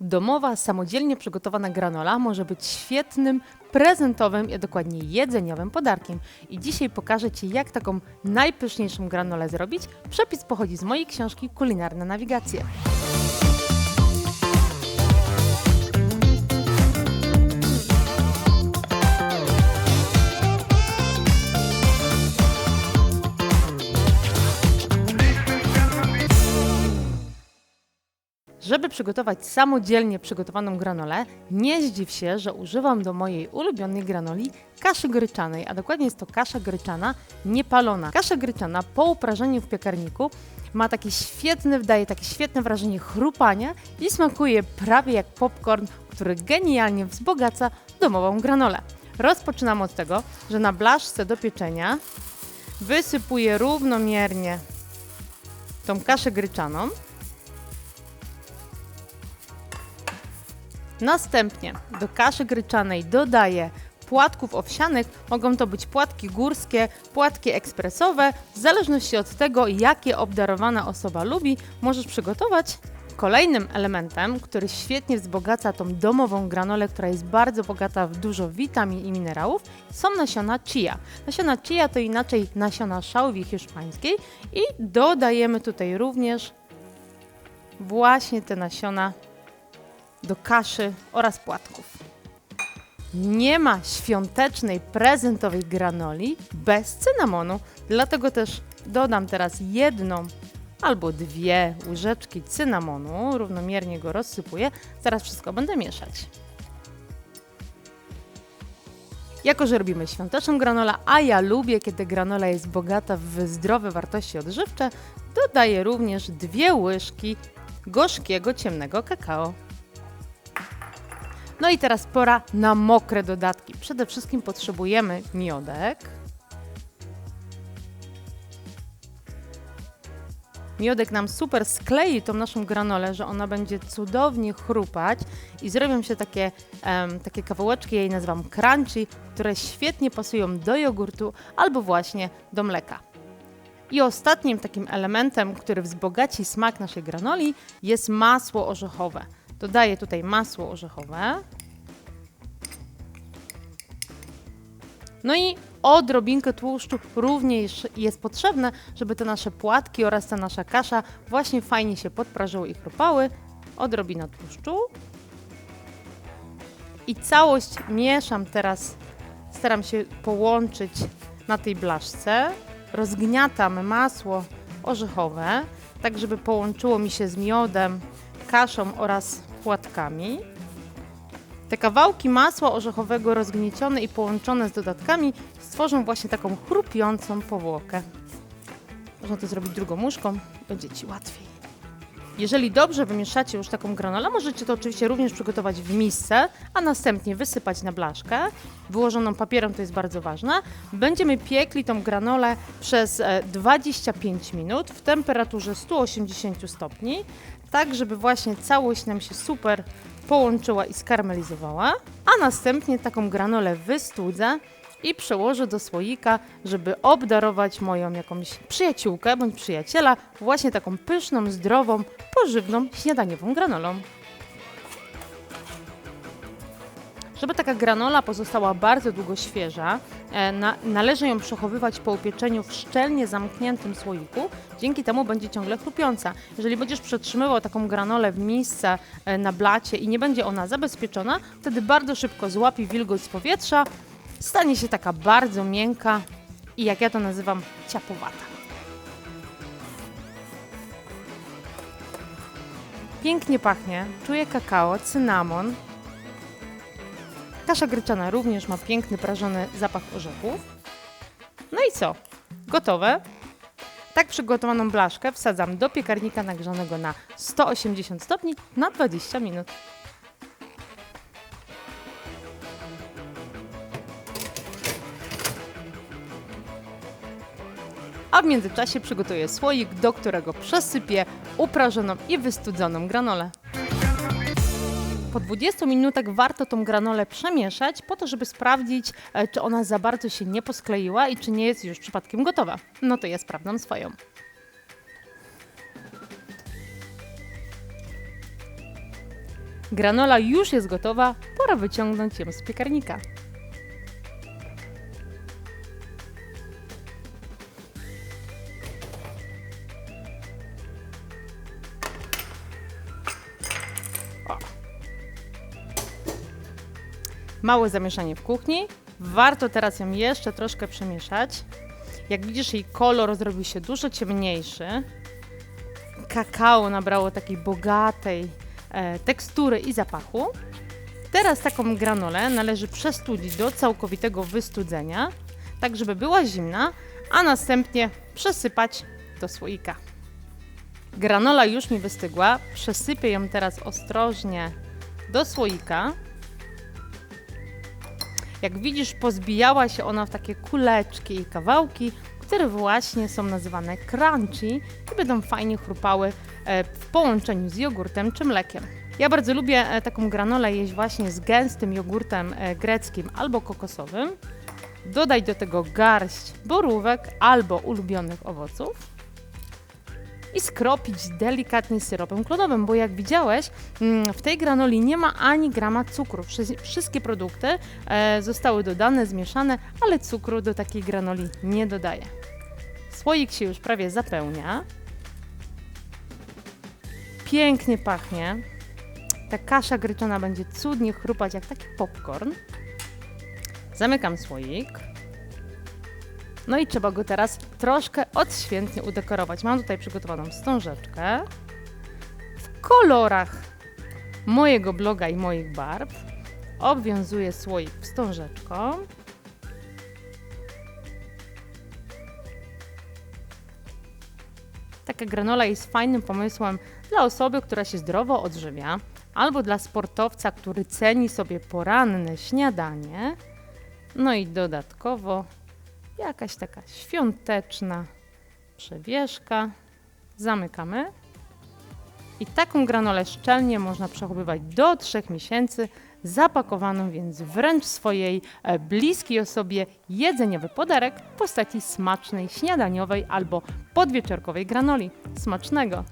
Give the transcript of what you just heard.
Domowa, samodzielnie przygotowana granola może być świetnym prezentowym i dokładnie jedzeniowym podarkiem. I dzisiaj pokażę Ci, jak taką najpyszniejszą granolę zrobić. Przepis pochodzi z mojej książki Kulinarna Nawigacje. Przygotować samodzielnie przygotowaną granolę, nie zdziw się, że używam do mojej ulubionej granoli kaszy gryczanej, a dokładnie jest to kasza gryczana niepalona. Kasza gryczana po uprażeniu w piekarniku ma takie świetne, daje takie świetne wrażenie chrupania i smakuje prawie jak popcorn, który genialnie wzbogaca domową granolę. Rozpoczynam od tego, że na blaszce do pieczenia wysypuję równomiernie tą kaszę gryczaną. Następnie do kaszy gryczanej dodaję płatków owsianych. Mogą to być płatki górskie, płatki ekspresowe. W zależności od tego, jakie obdarowana osoba lubi, możesz przygotować. Kolejnym elementem, który świetnie wzbogaca tą domową granolę, która jest bardzo bogata w dużo witamin i minerałów, są nasiona chia. Nasiona chia to inaczej nasiona szałwi hiszpańskiej i dodajemy tutaj również właśnie te nasiona do kaszy oraz płatków. Nie ma świątecznej, prezentowej granoli bez cynamonu, dlatego też dodam teraz jedną albo dwie łyżeczki cynamonu, równomiernie go rozsypuję. Zaraz wszystko będę mieszać. Jako, że robimy świąteczną granolę, a ja lubię, kiedy granola jest bogata w zdrowe wartości odżywcze, dodaję również dwie łyżki gorzkiego, ciemnego kakao. No i teraz pora na mokre dodatki. Przede wszystkim potrzebujemy miodek. Miodek nam super sklei tą naszą granolę, że ona będzie cudownie chrupać i zrobią się takie, um, takie kawałeczki, ja nazywam crunchy, które świetnie pasują do jogurtu albo właśnie do mleka. I ostatnim takim elementem, który wzbogaci smak naszej granoli jest masło orzechowe. Dodaję tutaj masło orzechowe. No i odrobinkę tłuszczu również jest potrzebne, żeby te nasze płatki oraz ta nasza kasza właśnie fajnie się podprażyły i chrupały. Odrobina tłuszczu. I całość mieszam teraz, staram się połączyć na tej blaszce. Rozgniatam masło orzechowe, tak żeby połączyło mi się z miodem, kaszą oraz płatkami. Te kawałki masła orzechowego rozgniecione i połączone z dodatkami stworzą właśnie taką chrupiącą powłokę. Można to zrobić drugą muszką, będzie Ci łatwiej. Jeżeli dobrze wymieszacie już taką granolę, możecie to oczywiście również przygotować w misce, a następnie wysypać na blaszkę, wyłożoną papierem, to jest bardzo ważne. Będziemy piekli tą granolę przez 25 e, minut w temperaturze 180 stopni, tak żeby właśnie całość nam się super połączyła i skarmelizowała, a następnie taką granolę wystudzę i przełożę do słoika, żeby obdarować moją jakąś przyjaciółkę bądź przyjaciela właśnie taką pyszną, zdrową, pożywną, śniadaniową granolą. Żeby taka granola pozostała bardzo długo świeża, na, należy ją przechowywać po upieczeniu w szczelnie zamkniętym słoiku. Dzięki temu będzie ciągle chrupiąca. Jeżeli będziesz przetrzymywał taką granolę w miejsce e, na blacie i nie będzie ona zabezpieczona, wtedy bardzo szybko złapie wilgoć z powietrza, stanie się taka bardzo miękka i jak ja to nazywam, ciapowata. Pięknie pachnie, czuję kakao, cynamon, Kasza gryczana również ma piękny, prażony zapach orzechów. No i co? Gotowe. Tak przygotowaną blaszkę wsadzam do piekarnika nagrzanego na 180 stopni na 20 minut. A w międzyczasie przygotuję słoik, do którego przesypię uprażoną i wystudzoną granolę. Po 20 minutach warto tą granolę przemieszać po to, żeby sprawdzić, e, czy ona za bardzo się nie poskleiła i czy nie jest już przypadkiem gotowa. No to ja sprawdzam swoją. Granola już jest gotowa, pora wyciągnąć ją z piekarnika. Małe zamieszanie w kuchni. Warto teraz ją jeszcze troszkę przemieszać. Jak widzisz, jej kolor zrobił się dużo ciemniejszy. Kakao nabrało takiej bogatej e, tekstury i zapachu. Teraz taką granolę należy przestudzić do całkowitego wystudzenia, tak żeby była zimna, a następnie przesypać do słoika. Granola już mi wystygła, przesypię ją teraz ostrożnie do słoika. Jak widzisz, pozbijała się ona w takie kuleczki i kawałki, które właśnie są nazywane crunchy i będą fajnie chrupały e, w połączeniu z jogurtem czy mlekiem. Ja bardzo lubię e, taką granolę jeść właśnie z gęstym jogurtem e, greckim albo kokosowym. Dodaj do tego garść borówek albo ulubionych owoców i skropić delikatnie syropem klonowym, bo jak widziałeś, mm, w tej granoli nie ma ani grama cukru. Wszy- Wszystkie produkty e, zostały dodane, zmieszane, ale cukru do takiej granoli nie dodaję. Słoik się już prawie zapełnia. Pięknie pachnie. Ta kasza gryczana będzie cudnie chrupać jak taki popcorn. Zamykam słoik. No i trzeba go teraz troszkę odświętnie udekorować. Mam tutaj przygotowaną wstążeczkę w kolorach mojego bloga i moich barw. Obwiązuję słoik wstążeczką. Taka granola jest fajnym pomysłem dla osoby, która się zdrowo odżywia, albo dla sportowca, który ceni sobie poranne śniadanie. No i dodatkowo jakaś taka świąteczna przewieszka. Zamykamy. I taką granolę szczelnie można przechowywać do 3 miesięcy, zapakowaną więc wręcz swojej e, bliskiej osobie jedzeniowy podarek w postaci smacznej śniadaniowej albo podwieczorkowej granoli. Smacznego!